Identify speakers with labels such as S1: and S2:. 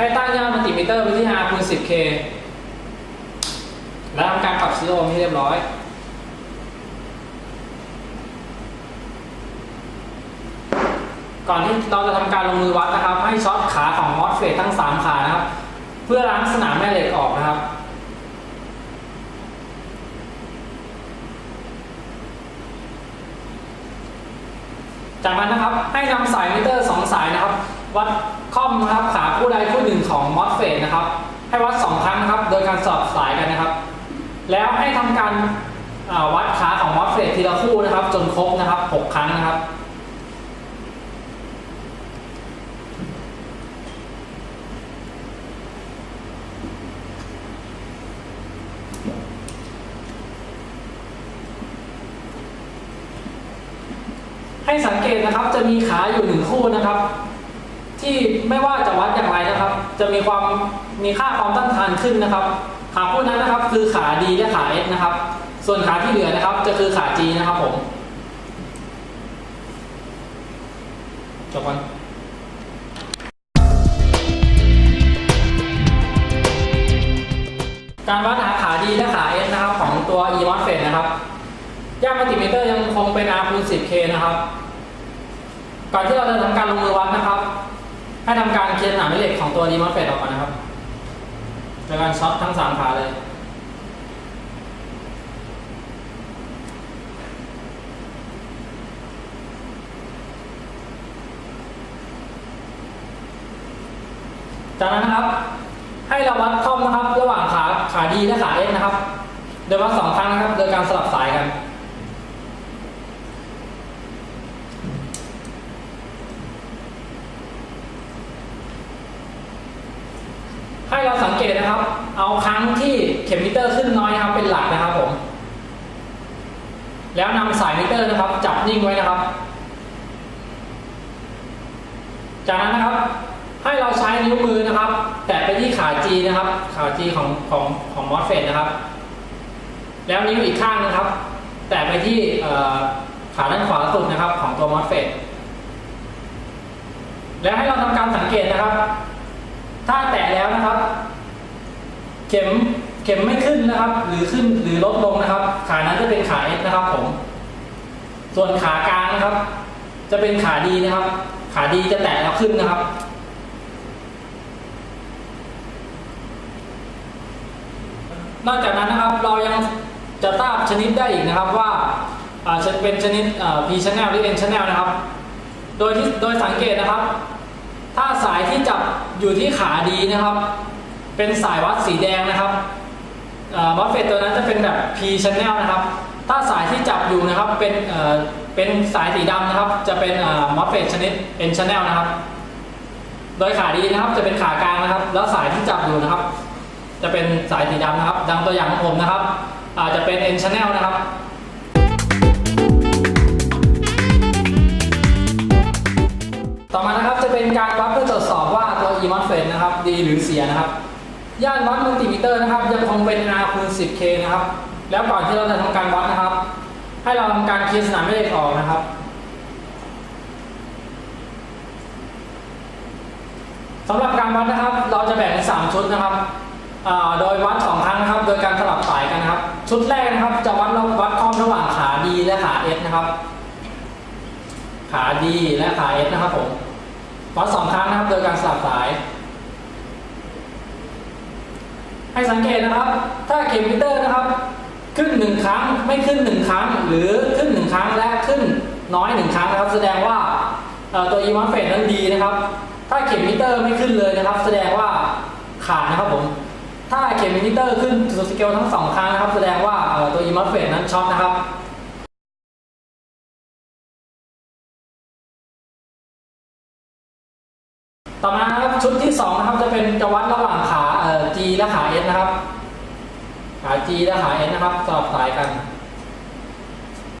S1: ให้ตั้งย่านมัลติมิเตอร์ไปที่ R คูณ 10K แล้วทำการปรับซีโอห์มให้เรียบร้อย ก่อนที่เราจะทำการลงมือวัดนะครับ ให้ช็อตขาของมอสเฟตทั้ง 3 ขานะครับ เพื่อล้างสนามแม่เหล็กออกนะครับจากนั้นนะครับให้นำสายมิเตอร์ 2 สายนะครับ วัดค่อมนะครับขาคู่ใดคู่หนึ่งของมอสเฟตนะครับ ให้วัด2ครั้งนะครับ โดยการสอดสายกันนะครับ แล้วให้ทำการวัดขาของมอสเฟตทีละคู่นะครับ จนครบนะครับ6ครั้งนะครับให้สังเกตนะครับจะมีขาอยู่หนึ่งคู่นะครับ ที่ไม่ว่าจะวัดอย่างไรนะครับ จะมีความมีค่าความต้านทานขึ้นนะครับ ขาคู่นั้นนะครับคือขา D และขา S นะครับ ส่วนขาที่เหลือนะครับ จะคือขา G นะครับผมจบกันการวัดหาขา D และขา S นะครับของตัว e m o s f e t นะครับย่ามัลติมิเตอร์ยังคงเป็น R คูณ 10K นะครับ ก่อนที่เราจะทำการลงมือวัดนะครับ ให้ทำการเคลียร์หนามแม่เหล็กของตัวดีมอสเฟตออกก่อนนะครับโดยการช็อตทั้ง3ขาเลยจากนั้นนะครับ ให้เราวัดท่อมนะครับ ระหว่างขาขาดีและขาเอสนะครับ โดยวัดสองครั้งนะครับ โดยการสลับสายกัน ให้เราสังเกตนะครับ เอาครั้งที่เข็มมิเตอร์ขึ้นน้อยนะครับเป็นหลักนะครับผม แล้วนำสายมิเตอร์นะครับ จับนิ่งไว้นะครับ จากนั้นนะครับ ให้เราใช้นิ้วมือนะครับ แตะไปที่ขา G นะครับ ขา G ของของของมอสเฟตนะครับ แล้วนิ้วอีกข้างนะครับ แตะไปที่ขาด้านขวาสุดนะครับ ของตัวมอสเฟตแล้วให้เราทำการสังเกตนะครับ ถ้าแตะแล้วนะครับ เข็มเข็มไม่ขึ้นนะครับ หรือขึ้นหรือลดลงนะครับ ขานั้นจะเป็นขา S นะครับผม ส่วนขากลางนะครับ จะเป็นขาดีนะครับ ขาดีจะแตะแล้วขึ้นนะครับ นอกจากนั้นนะครับเรายังจะทราบชนิดได้อีกนะครับว่าจะเป็นชนิด P channel หรือ N channel นะครับ โดยที่โดยสังเกตนะครับ ถ้าสายที่จับอยู่ที่ขาดีนะครับ เป็นสายวัดสีแดงนะครับมอสเฟตตัวนั้นจะเป็นแบบ P channel นะครับ ถ้าสายที่จับอยู่นะครับเป็นเป็นสายสีดำนะครับ จะเป็นมอสเฟตชนิด N channel นะครับ โดยขาดีนะครับจะเป็นขากลางนะครับ แล้วสายที่จับอยู่นะครับ จะเป็นสายสีดำนะครับ ดังตัวอย่างของผมนะครับอาจจะเป็น N channel นะครับ ต่อมานะครับจะเป็นการวัดเพื่อตรวจสอบว่าตัว e m o s f e t นะครับดีหรือเสียนะครับ ย่านวัดมัลติมิเตอร์นะครับยังคงเป็น R คูณ 10K นะครับ แล้วก่อนที่เราจะทำการวัดนะครับ ให้เราทำการเคลียร์สนามแม่เหล็กออกนะครับสำหรับการวัดนะครับ เราจะแบ่งเป็น3ชุดนะครับโดยวัดสองครั้งนะครับ โดยการสลับสายกันนะครับ ชุดแรกนะครับ จะวัดเราวัดข้อมระหว่างขา D และขา S นะครับ ขา D และขา S นะครับผมวัดสองครั้งนะครับโดยการสลับสาย ให้สังเกตนะครับ ถ้าเข็มมิเตอร์นะครับ ขึ้นหนึ่งครั้งไม่ขึ้นหนึ่งครั้ง หรือขึ้นหนึ่งครั้งและขึ้นน้อยหนึ่งครั้งนะครับ แสดงว่าเอ่อตัว e m o s f e t นั้นดีนะครับ ถ้าเข็มมิเตอร์ไม่ขึ้นเลยนะครับ แสดงว่าขาดนะครับผมถ้าเข็มมิเตอร์ขึ้นสุดสเกลทั้งสองครั้งนะครับ แสดงว่าเอ่อตัว e m o s f e t นั้นช็อตนะครับ ต่อมาครับชุดที่สองนะครับจะเป็นจะวัดระหว่างขาเอ่อ G และขา S นะครับ ขา G และขา S นะครับสอบสายกัน